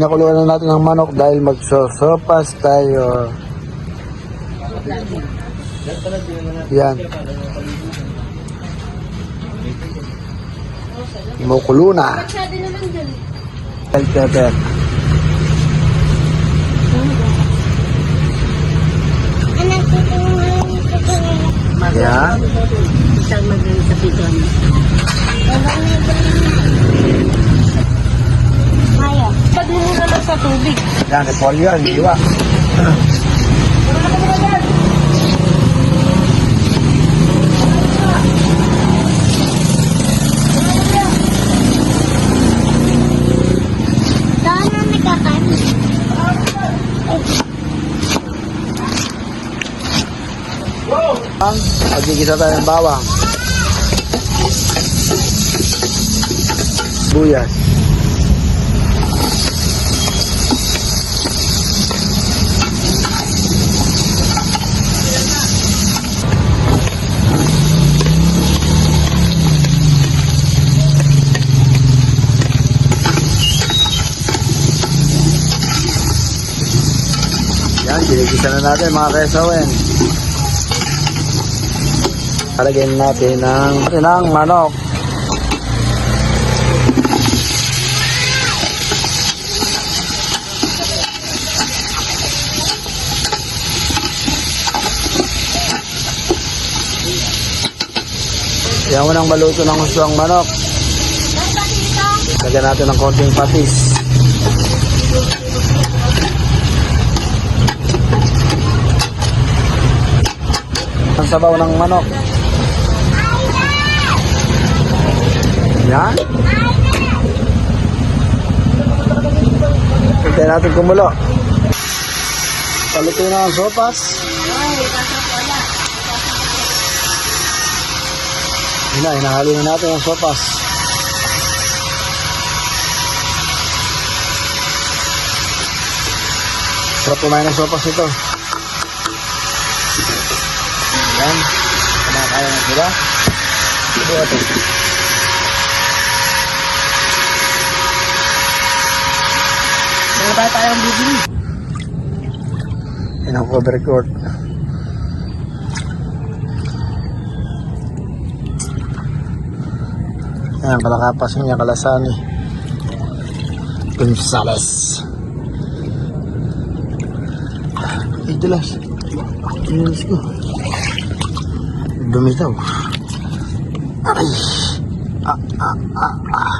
pinakuluan na natin ng manok dahil magsosopas tayo. Yan. Kumukulo na. Ngayon. Yan. Isang magaling sa piton. Sa tubig. Yan, repolyo yan, di ba? Magigisa tayo ng bawang. Buyas. Ginigisa na natin mga kesawen. Palagyan natin ng, ng manok. Yan mo nang maluto ng gusto manok. Lagyan natin ng konting patis. Ang sabaw ng manok. Yan. Hintay natin kumulo. Paluto na ang sopas. Yun na, hinahalo na natin ang sopas. Sarap kumain ng sopas ito. Yan. Kumakaya na sila. Ito ito. Mga bata yung bibili. Yan ang cover court. Yan, kalakapas niya, kalasani. Gonzales. Dulas. Inis ko. Dumitaw. Aray. Ah, ah, ah, ah.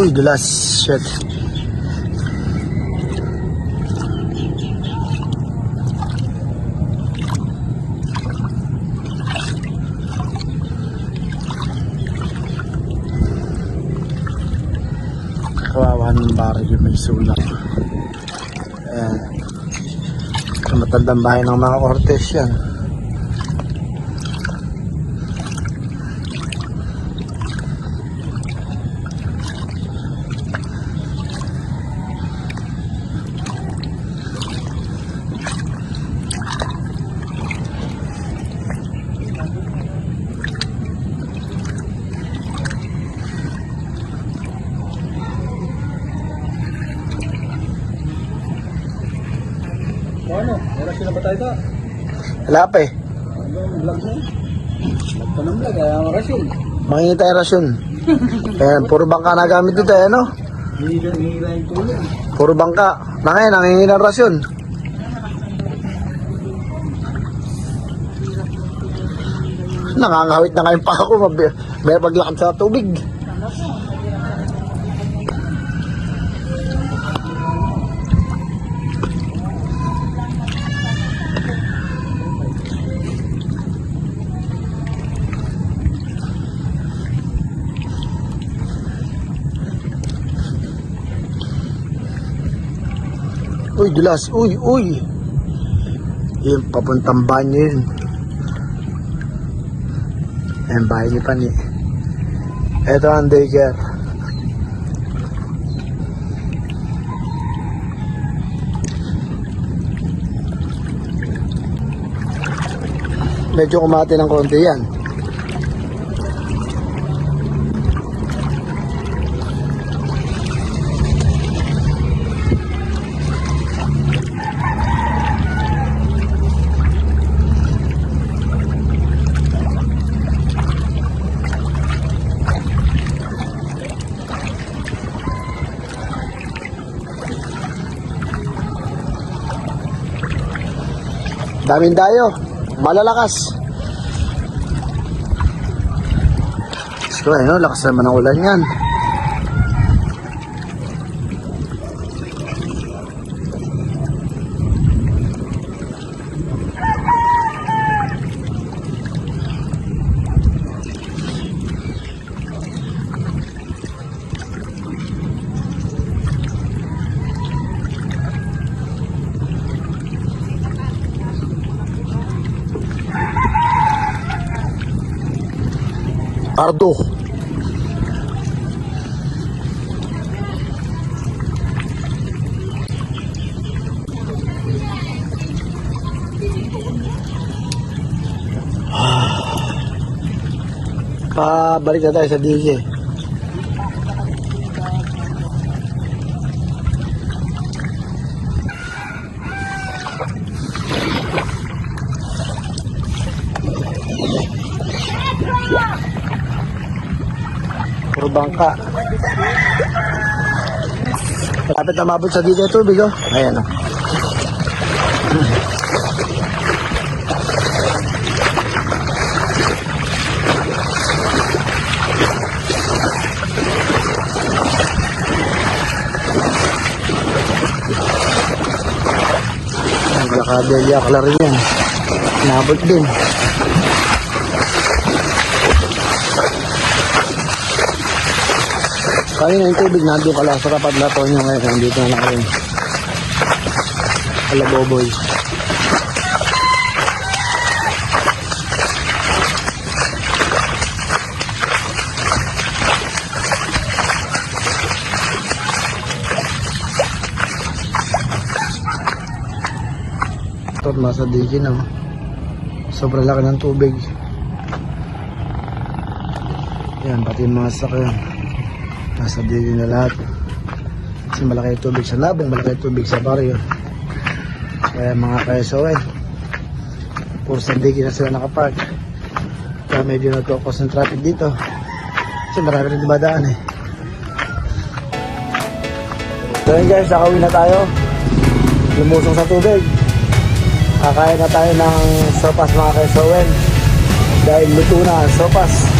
Uy, dulas. Shit. kawawa ng baril yung may sulak. Ayan. Sa matandang bahay ng mga Cortes yan. Ano? Wala sila ba tayo ito? Wala pa eh. Ano vlog mo? Vlog pa ng vlog, kaya ang rasyon. Mangingi tayo rasyon. Ayan, puro bangka na gamit dito eh, ano? Hihila, hihila yung tulong. Puro bangka. Na ngayon, nangingi ng rasyon. Nangangawit na ngayon pa ako. May paglakad sa tubig. Uy, dulas. Uy, uy. Yung papuntang banyo yun. Ayan, bahay ni Pani. Ito ang daycare. Medyo kumati ng konti yan. Daming dayo. Malalakas. Ko, ano, lakas naman ng ulan yan. Ardo. Pabalik na tayo sa DJ. Puro bangka. Malapit na mabot sa dito yung tubig, oh. Ayan, oh. Nagkakabelya ka rin yan. Nabot din. Kanina yung tubig nandun ka lang sa kapag lato nyo ngayon. Nandito na rin. Alaboboy. Ito, nasa digi na. oh. Sobrang laki ng tubig. Yan, pati yung mga sakyan. Nasa digi na lahat. Kasi malaki tubig sa labong, malaki tubig sa baryo. Kaya mga ka-SON, puro sa digi na sila nakapark. Kaya medyo nagkakos ng traffic dito. Kasi marami rin dumadaan eh. So yun guys, nakawin na tayo. Lumusong sa tubig. Kakain na tayo ng sopas mga ka-SON. Dahil luto na ang sopas.